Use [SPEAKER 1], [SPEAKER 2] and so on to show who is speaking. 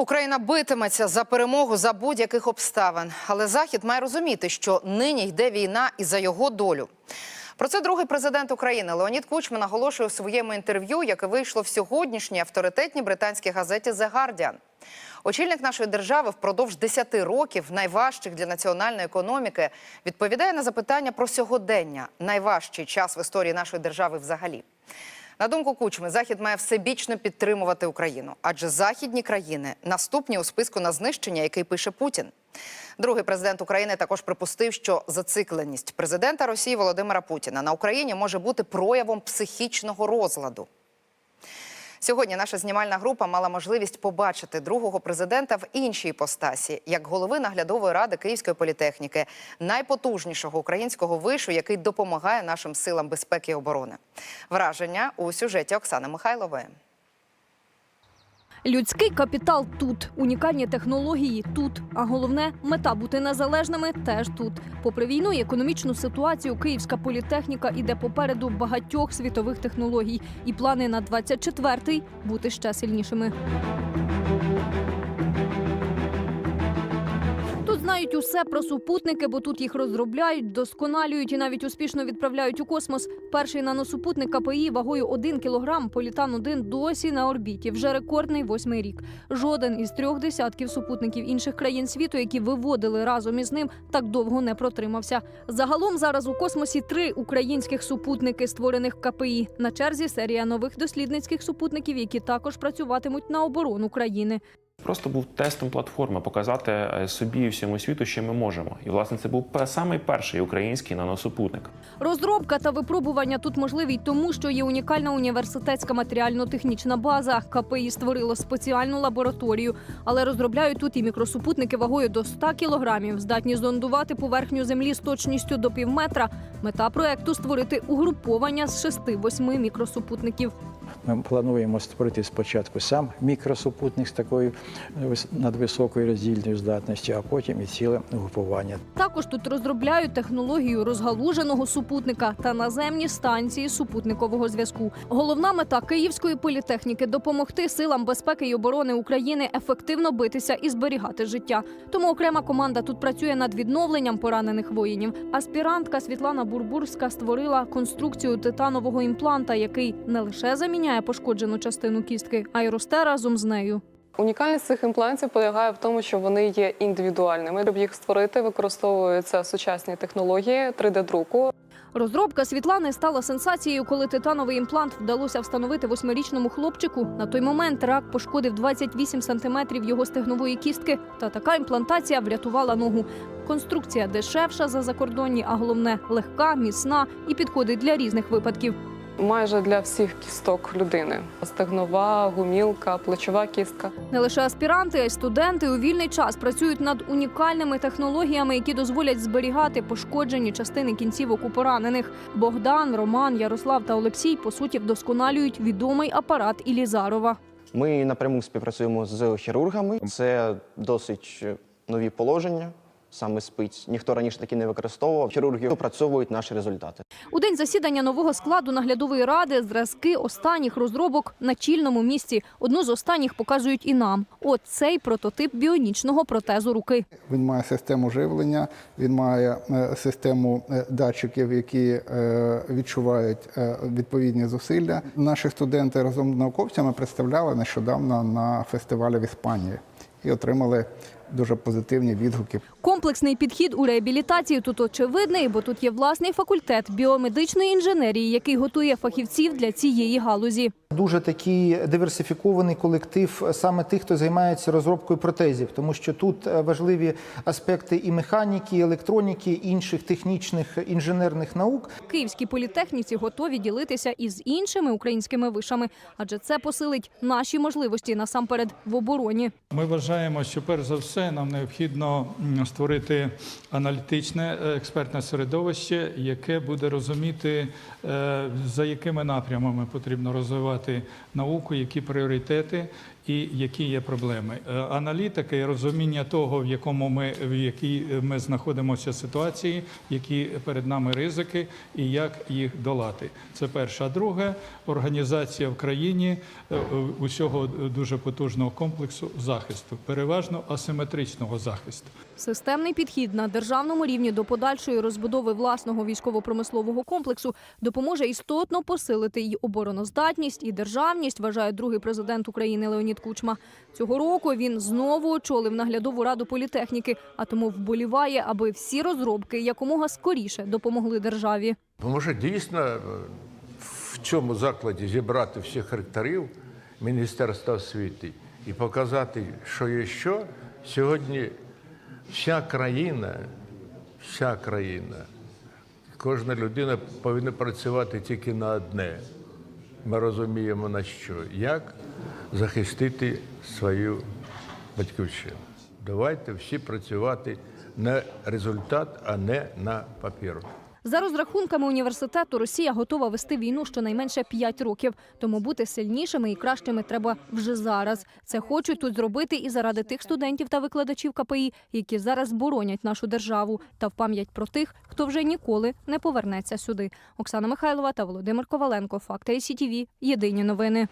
[SPEAKER 1] Україна битиметься за перемогу за будь-яких обставин, але Захід має розуміти, що нині йде війна і за його долю. Про це другий президент України Леонід Кучма наголошує у своєму інтерв'ю, яке вийшло в сьогоднішній авторитетній британській газеті «The Guardian». Очільник нашої держави впродовж 10 років, найважчих для національної економіки, відповідає на запитання про сьогодення, найважчий час в історії нашої держави взагалі. На думку Кучми, Захід має всебічно підтримувати Україну, адже західні країни наступні у списку на знищення, який пише Путін. Другий президент України також припустив, що зацикленість президента Росії Володимира Путіна на Україні може бути проявом психічного розладу. Сьогодні наша знімальна група мала можливість побачити другого президента в іншій постасі, як голови наглядової ради Київської політехніки, найпотужнішого українського вишу, який допомагає нашим силам безпеки і оборони. Враження у сюжеті Оксани Михайлової.
[SPEAKER 2] Людський капітал тут, унікальні технології тут. А головне мета бути незалежними теж тут. Попри війну і економічну ситуацію, київська політехніка іде попереду багатьох світових технологій, і плани на 24-й бути ще сильнішими. Знають усе про супутники, бо тут їх розробляють, досконалюють і навіть успішно відправляють у космос. Перший наносупутник КПІ вагою 1 кілограм Політан 1 досі на орбіті. Вже рекордний восьмий рік. Жоден із трьох десятків супутників інших країн світу, які виводили разом із ним, так довго не протримався. Загалом зараз у космосі три українських супутники, створених КПІ. На черзі серія нових дослідницьких супутників, які також працюватимуть на оборону країни.
[SPEAKER 3] Просто був тестом платформи показати е, собі і всьому світу, що ми можемо. І власне це був самий перший український наносупутник.
[SPEAKER 2] Розробка та випробування тут можливі й тому, що є унікальна університетська матеріально-технічна база. КПІ створило спеціальну лабораторію, але розробляють тут і мікросупутники вагою до 100 кілограмів, здатні зондувати поверхню землі з точністю до півметра. Мета проекту створити угруповання з 6-8 мікросупутників.
[SPEAKER 4] Ми плануємо створити спочатку сам мікросупутник з такою е, вис- надвисокою роздільною здатністю, а потім і ціле групування.
[SPEAKER 2] Також тут розробляють технологію розгалуженого супутника та наземні станції супутникового зв'язку. Головна мета Київської політехніки допомогти силам безпеки і оборони України ефективно битися і зберігати життя. Тому окрема команда тут працює над відновленням поранених воїнів. Аспірантка Світлана Бурбурська створила конструкцію титанового імпланта, який не лише заміняє пошкоджену частину кістки, а й росте разом з нею.
[SPEAKER 5] Унікальність цих імплантів полягає в тому, що вони є індивідуальними. Щоб їх створити, використовуються сучасні технології 3D-друку.
[SPEAKER 2] Розробка Світлани стала сенсацією, коли титановий імплант вдалося встановити восьмирічному хлопчику. На той момент рак пошкодив 28 сантиметрів його стегнової кістки. Та така імплантація врятувала ногу. Конструкція дешевша за закордонні, а головне легка, міцна і підходить для різних випадків.
[SPEAKER 5] Майже для всіх кісток людини: стегнова, гумілка, плечова кістка.
[SPEAKER 2] Не лише аспіранти, а й студенти у вільний час працюють над унікальними технологіями, які дозволять зберігати пошкоджені частини кінцівок у поранених. Богдан, Роман, Ярослав та Олексій по суті вдосконалюють відомий апарат Ілізарова.
[SPEAKER 6] Ми напряму співпрацюємо з хірургами. Це досить нові положення. Саме спиць ніхто раніше такі не використовував. Хірурги опрацьовують наші результати.
[SPEAKER 2] У день засідання нового складу наглядової ради зразки останніх розробок на чільному місці. Одну з останніх показують і нам. От цей прототип біонічного протезу руки.
[SPEAKER 7] Він має систему живлення, він має е, систему е, датчиків, які е, відчувають відповідні зусилля. Наші студенти разом з науковцями представляли нещодавно на фестивалі в Іспанії і отримали дуже позитивні відгуки.
[SPEAKER 2] Комплексний підхід у реабілітації тут очевидний, бо тут є власний факультет біомедичної інженерії, який готує фахівців для цієї галузі.
[SPEAKER 8] Дуже такий диверсифікований колектив саме тих, хто займається розробкою протезів, тому що тут е, важливі аспекти і механіки, і електроніки, і інших технічних інженерних наук.
[SPEAKER 2] Київські політехніці готові ділитися із іншими українськими вишами, адже це посилить наші можливості насамперед в обороні.
[SPEAKER 9] Ми вважаємо, що перш за все нам необхідно створити аналітичне е, експертне середовище, яке буде розуміти, е, за якими напрямами потрібно розвивати науку, які пріоритети, і які є проблеми. Е, Аналітика і розуміння того, в якому ми в якій ми знаходимося ситуації, які перед нами ризики і як їх долати. Це перше. А друге організація в країні е, е, усього дуже потужного комплексу захисту, переважно асиметричного захисту.
[SPEAKER 2] Системний підхід на державному рівні до подальшої розбудови власного військово-промислового комплексу допоможе істотно посилити і обороноздатність, і державність, вважає другий президент України Леонід Кучма. Цього року він знову очолив наглядову раду політехніки, а тому вболіває, аби всі розробки якомога скоріше допомогли державі.
[SPEAKER 10] Може дійсно е, в цьому закладі зібрати всіх ректорів Міністерства освіти і показати, що є що. Сьогодні вся країна, вся країна, кожна людина повинна працювати тільки на одне. Ми розуміємо на що, як захистити свою батьківщину. Давайте всі працювати на результат, а не на папір.
[SPEAKER 2] За розрахунками університету, Росія готова вести війну щонайменше 5 років. Тому бути сильнішими і кращими треба вже зараз. Це хочуть тут зробити і заради тих студентів та викладачів КПІ, які зараз боронять нашу державу, та в пам'ять про тих, хто вже ніколи не повернеться сюди. Оксана Михайлова та Володимир Коваленко. Факти СІТІВІ. Єдині новини.